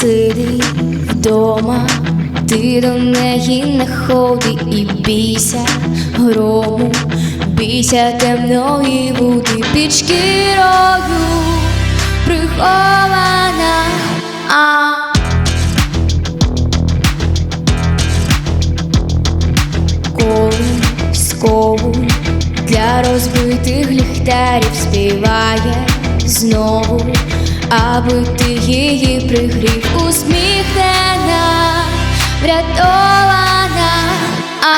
Сиди вдома, ти до неї не ходи і бійся грому, бійся темної води під шкірою прихована. А. Колискову для розбитих ліхтарів співає знову, аби ти її пригрів, усміхнена, врятована, а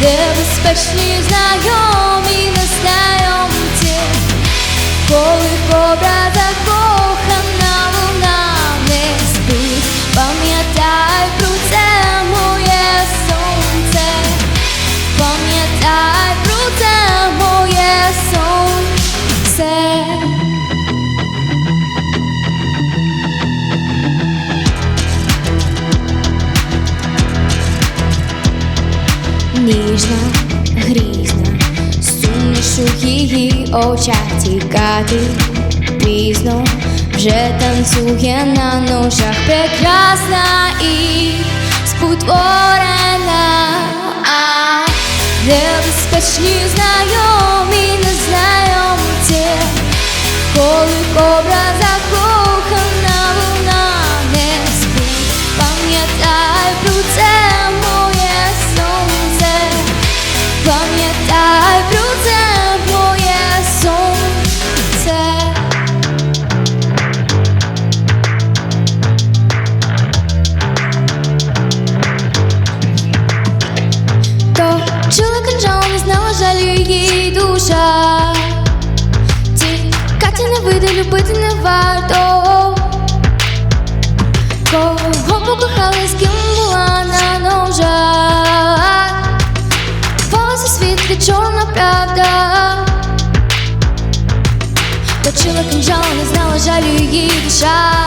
де безпечні Ніжна, грізна, сумніш у її очах тікати пізно, вже танцює на ножах прекрасна і спотворена, а небезпечні знайомі любити не варто. Кого покохала, з ким була на ножах? Волосся світлі, чорна правда. Точила кинджал, не знала жалю її душа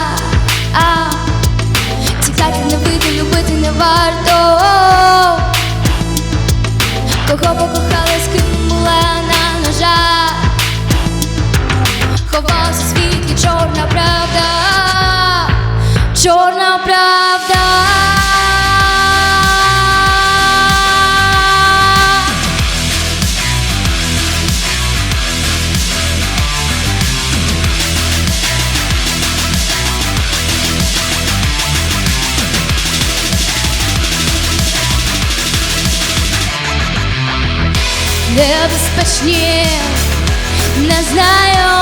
Чорна правда Небезпечні, не знаю